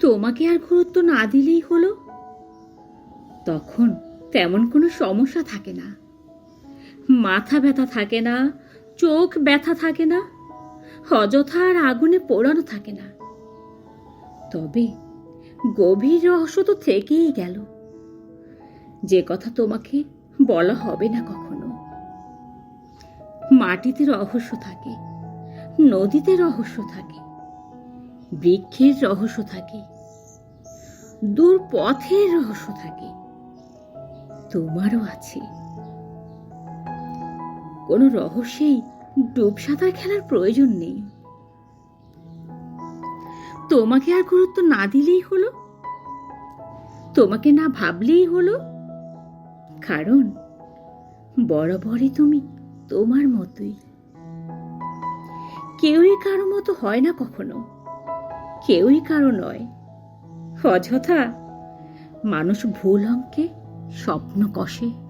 তোমাকে আর গুরুত্ব না দিলেই হলো? তখন তেমন কোনো সমস্যা থাকে না। মাথা ব্যথা থাকে না, চোখ ব্যথা থাকে না, অযথা আর আগুনে পোড়ানো থাকে না। তবে গভীর রহস্য তো থেকেই গেল। যে কথা তোমাকে বলা হবে না কখনো। মাটিতে রহস্য থাকে, নদীতে রহস্য থাকে বৃক্ষের রহস্য থাকে দূর পথের রহস্য থাকে, তোমারও আছে। কোনো রহস্যেই ডুব সাঁতার খেলার প্রয়োজন নেই। তোমাকে আর গুরুত্ব না দিলেই হলো? তোমাকে না ভাবলেই হলো? কারণ বরাবরই তুমি তোমার মতোই। কেউই কারও মতো হয় না কখনো। কেউই কারও নয়। অযথা মানুষ ভুল অঙ্কে স্বপ্ন কষে।